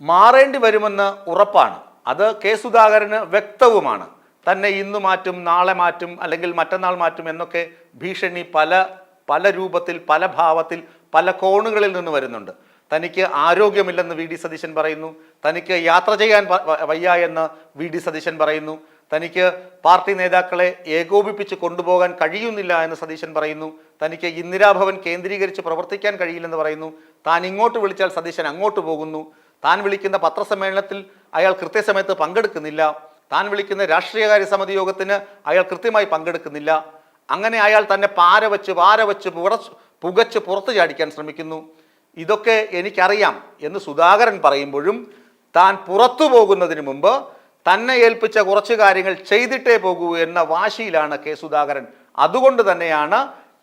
മാറേണ്ടി വരുമെന്ന് ഉറപ്പാണ്. അത് കെ സുധാകരന് വ്യക്തവുമാണ്. തന്നെ ഇന്ന് മാറ്റും നാളെ മാറ്റും അല്ലെങ്കിൽ മറ്റന്നാൾ മാറ്റും എന്നൊക്കെ ഭീഷണി പല പല രൂപത്തിൽ പല ഭാവത്തിൽ പല കോണുകളിൽ നിന്ന് വരുന്നുണ്ട്. തനിക്ക് ആരോഗ്യമില്ലെന്ന് വി ഡി സതീശൻ പറയുന്നു. തനിക്ക് യാത്ര ചെയ്യാൻ വയ്യ എന്ന് വി ഡി സതീശൻ പറയുന്നു. തനിക്ക് പാർട്ടി നേതാക്കളെ ഏകോപിപ്പിച്ച് കൊണ്ടുപോകാൻ കഴിയുന്നില്ല എന്ന് സതീശൻ പറയുന്നു. തനിക്ക് ഇന്ദിരാഭവൻ കേന്ദ്രീകരിച്ച് പ്രവർത്തിക്കാൻ കഴിയില്ലെന്ന് പറയുന്നു. താൻ ഇങ്ങോട്ട് വിളിച്ചാൽ സതീശൻ അങ്ങോട്ട് പോകുന്നു. താൻ വിളിക്കുന്ന പത്രസമ്മേളനത്തിൽ അയാൾ കൃത്യസമയത്ത് പങ്കെടുക്കുന്നില്ല. താൻ വിളിക്കുന്ന രാഷ്ട്രീയകാര്യ സമിതി യോഗത്തിന് അയാൾ കൃത്യമായി പങ്കെടുക്കുന്നില്ല. അങ്ങനെ അയാൾ തന്നെ പാര വെച്ച് പാര വെച്ച് പുറച്ച് പുകച്ച് പുറത്തു ചാടിക്കാൻ ശ്രമിക്കുന്നു. ഇതൊക്കെ എനിക്കറിയാം എന്ന് സുധാകരൻ പറയുമ്പോഴും താൻ പുറത്തു പോകുന്നതിന് മുമ്പ് തന്നെ ഏൽപ്പിച്ച കുറച്ച് കാര്യങ്ങൾ ചെയ്തിട്ടേ പോകൂ എന്ന വാശിയിലാണ് കെ സുധാകരൻ. അതുകൊണ്ട് തന്നെയാണ്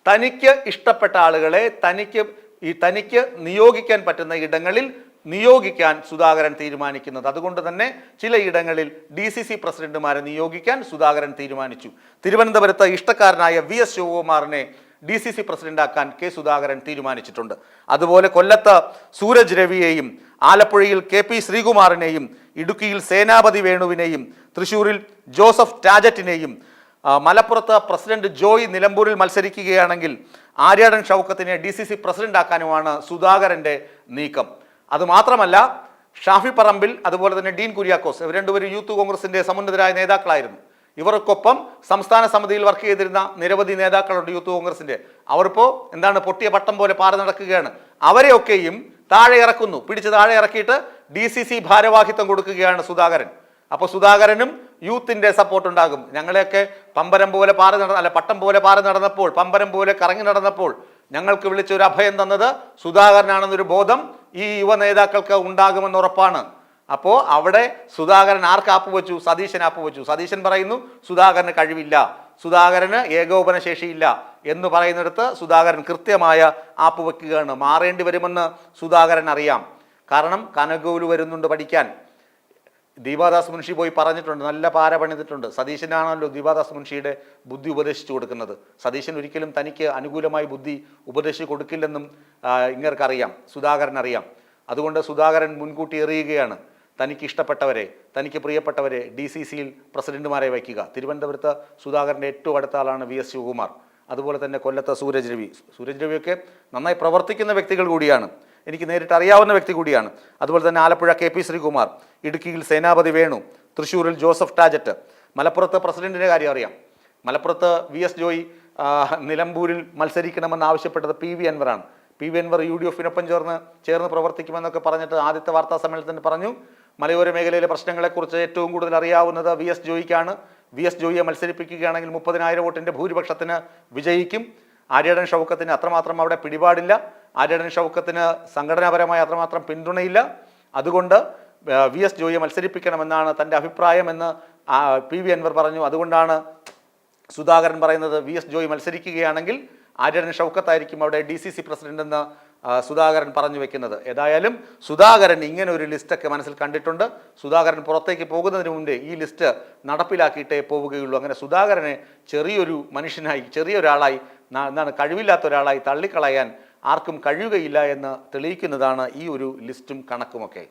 തനിക്ക് ഇഷ്ടപ്പെട്ട ആളുകളെ തനിക്ക് ഈ തനിക്ക് നിയോഗിക്കാൻ പറ്റുന്ന ഇടങ്ങളിൽ നിയോഗിക്കാൻ സുധാകരൻ തീരുമാനിക്കുന്നത്. അതുകൊണ്ട് തന്നെ ചിലയിടങ്ങളിൽ ഡി സി സി പ്രസിഡന്റുമാരെ നിയോഗിക്കാൻ സുധാകരൻ തീരുമാനിച്ചു. തിരുവനന്തപുരത്ത് ഇഷ്ടക്കാരനായ വി എസ് ശിവകുമാറിനെ ഡി സി സി പ്രസിഡന്റാക്കാൻ കെ സുധാകരൻ തീരുമാനിച്ചിട്ടുണ്ട്. അതുപോലെ കൊല്ലത്ത് സൂരജ് രവിയെയും ആലപ്പുഴയിൽ കെ പി ശ്രീകുമാറിനെയും ഇടുക്കിയിൽ സേനാപതി വേണുവിനെയും തൃശൂരിൽ ജോസഫ് ടാജറ്റിനെയും മലപ്പുറത്ത് പ്രസിഡന്റ് ജോയ് നിലമ്പൂരിൽ മത്സരിക്കുകയാണെങ്കിൽ ആര്യാടൻ ഷൗക്കത്തിനെ ഡി സി സി പ്രസിഡന്റാക്കാനുമാണ് സുധാകരന്റെ നീക്കം. അതുമാത്രമല്ല ഷാഫി പറമ്പിൽ അതുപോലെ തന്നെ ഡീൻ കുര്യാക്കോസ് ഇവർ രണ്ടുപേരും യൂത്ത് കോൺഗ്രസിന്റെ സമുന്നതരായ നേതാക്കളായിരുന്നു. ഇവർക്കൊപ്പം സംസ്ഥാന സമിതിയിൽ വർക്ക് ചെയ്തിരുന്ന നിരവധി നേതാക്കളുണ്ട് യൂത്ത് കോൺഗ്രസിന്റെ. അവരിപ്പോൾ എന്താണ് പൊട്ടിയ പട്ടം പോലെ പാറി നടക്കുകയാണ്. അവരെയൊക്കെയും താഴെ ഇറക്കുന്നു. പിടിച്ച് താഴെ ഇറക്കിയിട്ട് ഡി സി സി ഭാരവാഹിത്വം കൊടുക്കുകയാണ് സുധാകരൻ. അപ്പോൾ സുധാകരനും യൂത്തിന്റെ സപ്പോർട്ട് ഉണ്ടാകും. ഞങ്ങളെയൊക്കെ പമ്പരം പോലെ പാറി നട അല്ല പട്ടം പോലെ പാറി നടന്നപ്പോൾ പമ്പരം പോലെ കറങ്ങി നടന്നപ്പോൾ ഞങ്ങൾക്ക് വിളിച്ച ഒരു അഭയം തന്നത് സുധാകരനാണെന്നൊരു ബോധം ഈ യുവ നേതാക്കൾക്ക് ഉണ്ടാകുമെന്ന് ഉറപ്പാണ്. അപ്പോൾ അവിടെ സുധാകരൻ ആർക്ക് ആപ്പ് വെച്ചു സതീശൻ ആപ്പ് വെച്ചു സതീശൻ പറയുന്നു സുധാകരന് കഴിവില്ല. സുധാകരന് ഏകോപന ശേഷിയില്ല എന്ന് പറയുന്നിടത്ത് സുധാകരൻ കൃത്യമായ ആപ്പ് വെക്കുകയാണ് മാറേണ്ടി വരുമെന്ന് സുധാകരൻ അറിയാം. കാരണം കനകൂൽ വരുന്നുണ്ട് പഠിക്കാൻ. ദീപാദാസ് മുൻഷി പോയി പറഞ്ഞിട്ടുണ്ട് നല്ല പാര പണിതിട്ടുണ്ട്. സതീശനാണല്ലോ ദീപാദാസ് മുൻഷിയുടെ ബുദ്ധി ഉപദേശിച്ചു കൊടുക്കുന്നത്. സതീശൻ ഒരിക്കലും തനിക്ക് അനുകൂലമായി ബുദ്ധി ഉപദേശിച്ചു കൊടുക്കില്ലെന്നും ഇങ്ങർക്കറിയാം സുധാകരൻ അറിയാം അതുകൊണ്ട് സുധാകരൻ മുൻകൂട്ടി എറിയുകയാണ്. തനിക്ക് ഇഷ്ടപ്പെട്ടവരെ തനിക്ക് പ്രിയപ്പെട്ടവരെ ഡി സി സിയിൽ പ്രസിഡന്റുമാരെ വയ്ക്കുക. തിരുവനന്തപുരത്ത് സുധാകരന്റെ ഏറ്റവും അടുത്ത ആളാണ് വി എസ് ശിവകുമാർ. അതുപോലെ തന്നെ കൊല്ലത്ത് സൂരജ് രവി. സൂരജ് രവിയൊക്കെ നന്നായി പ്രവർത്തിക്കുന്ന വ്യക്തികൾ കൂടിയാണ്. എനിക്ക് നേരിട്ട് അറിയാവുന്ന വ്യക്തി കൂടിയാണ്. അതുപോലെ തന്നെ ആലപ്പുഴ കെ പി ശ്രീകുമാർ ഇടുക്കിയിൽ സേനാപതി വേണു തൃശ്ശൂരിൽ ജോസഫ് ടാജറ്റ്. മലപ്പുറത്ത് പ്രസിഡന്റിന്റെ കാര്യം അറിയാം. മലപ്പുറത്ത് വി എസ് ജോയി നിലമ്പൂരിൽ മത്സരിക്കണമെന്ന് ആവശ്യപ്പെട്ടത് P V അൻവറാണ് P V Anvar U D എഫിനൊപ്പം ചേർന്ന് ചേർന്ന് പ്രവർത്തിക്കുമെന്നൊക്കെ പറഞ്ഞിട്ട് ആദ്യത്തെ വാർത്താ സമ്മേളനത്തിൽ പറഞ്ഞു. മലയോര മേഖലയിലെ പ്രശ്നങ്ങളെക്കുറിച്ച് ഏറ്റവും കൂടുതൽ അറിയാവുന്നത് വി എസ് ജോയിക്കാണ്. വി എസ് ജോയിയെ മത്സരിപ്പിക്കുകയാണെങ്കിൽ മുപ്പതിനായിരം വോട്ടിന്റെ ഭൂരിപക്ഷത്തിന് വിജയിക്കും. ആര്യടൻ ഷൗക്കത്തിന് അത്രമാത്രം അവിടെ പിടിപാടില്ല. ആര്യടൻ ഷൗക്കത്തിന് സംഘടനാപരമായി അത്രമാത്രം പിന്തുണയില്ല. അതുകൊണ്ട് വി എസ് ജോയിയെ മത്സരിപ്പിക്കണമെന്നാണ് തന്റെ അഭിപ്രായമെന്ന് പി വി അൻവർ പറഞ്ഞു. അതുകൊണ്ടാണ് സുധാകരൻ പറയുന്നത് വി എസ് ജോയി മത്സരിക്കുകയാണെങ്കിൽ ആര്യടൻ ഷൗക്കത്തായിരിക്കും അവിടെ ഡി സി സി പ്രസിഡന്റ് എന്ന് സുധാകരൻ പറഞ്ഞു വെക്കുന്നത്. ഏതായാലും സുധാകരൻ ഇങ്ങനെ ഒരു ലിസ്റ്റൊക്കെ മനസ്സിൽ കണ്ടിട്ടുണ്ട്. സുധാകരൻ പുറത്തേക്ക് പോകുന്നതിന് മുമ്പേ ഈ ലിസ്റ്റ് നടപ്പിലാക്കിയിട്ടേ പോവുകയുള്ളൂ. അങ്ങനെ സുധാകരനെ ചെറിയൊരു മനുഷ്യനായി ചെറിയൊരാളായി എന്താണ് കഴിവില്ലാത്ത ഒരാളായി തള്ളിക്കളയാൻ ആർക്കും കഴിയുകയില്ല എന്ന് തെളിയിക്കുന്നതാണ് ഈ ഒരു ലിസ്റ്റും കണക്കുമൊക്കെ.